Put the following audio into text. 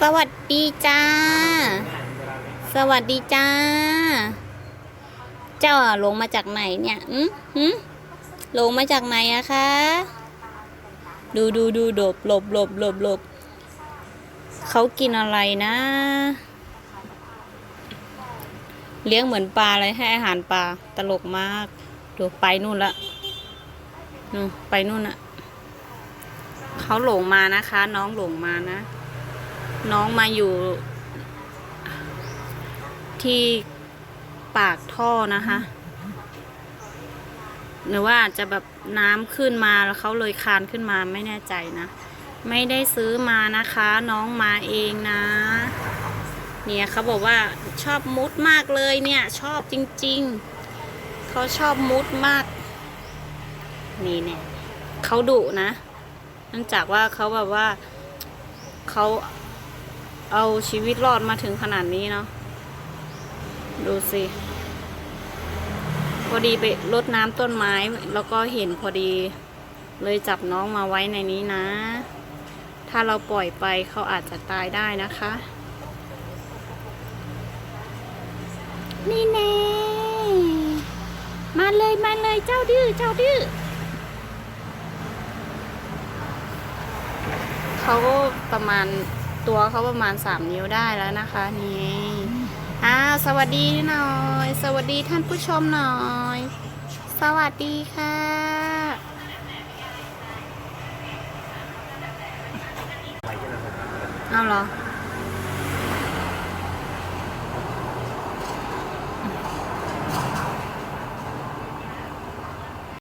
สวัสดีจ้า สวัสดีจ้า เจ้าลงมาจากไหนเนี่ยอืมหืมลงมาจากไหนอะคะ ดูดูดูหลบหลบหลบหลบหลบเขากินอะไรนะ เลี้ยงเหมือนปลาเลยให้อาหารปลาตลกมากดูไปนู่นละนู่นไปนู่นอะเขาหลงมานะคะ น้องหลงมานะ น้องมาอยู่ ที่ปากท่อนะคะ หรือว่าจะแบบน้ำขึ้นมาแล้วเขาเลยคานขึ้นมาไม่แน่ใจนะ ไม่ได้ซื้อมานะคะ น้องมาเองนะ เนี่ยเขาบอกว่าชอบมุดมากเลยเนี่ย ชอบจริง ๆ เขาชอบมุดมาก นี่เนี่ยเขาดุนะ เนื่องจากว่าเขาแบบว่าเขา เอาชีวิตรอดมาถึงขนาดนี้เนาะดูสิ พอดีไปรดน้ำต้นไม้ แล้วก็เห็นพอดี เลยจับน้องมาไว้ในนี้นะ ถ้าเราปล่อยไปเขาอาจจะตายได้นะคะ นี่แน่มาเลยมาเลยเจ้าดื้อเจ้าดื้อเขาก็ประมาณ ตัวเขาประมาณสามนิ้วได้แล้วนะคะนี่อ้าวสวัสดีหน่อย สวัสดีท่านผู้ชมหน่อย สวัสดีค่ะ เอาเหรอ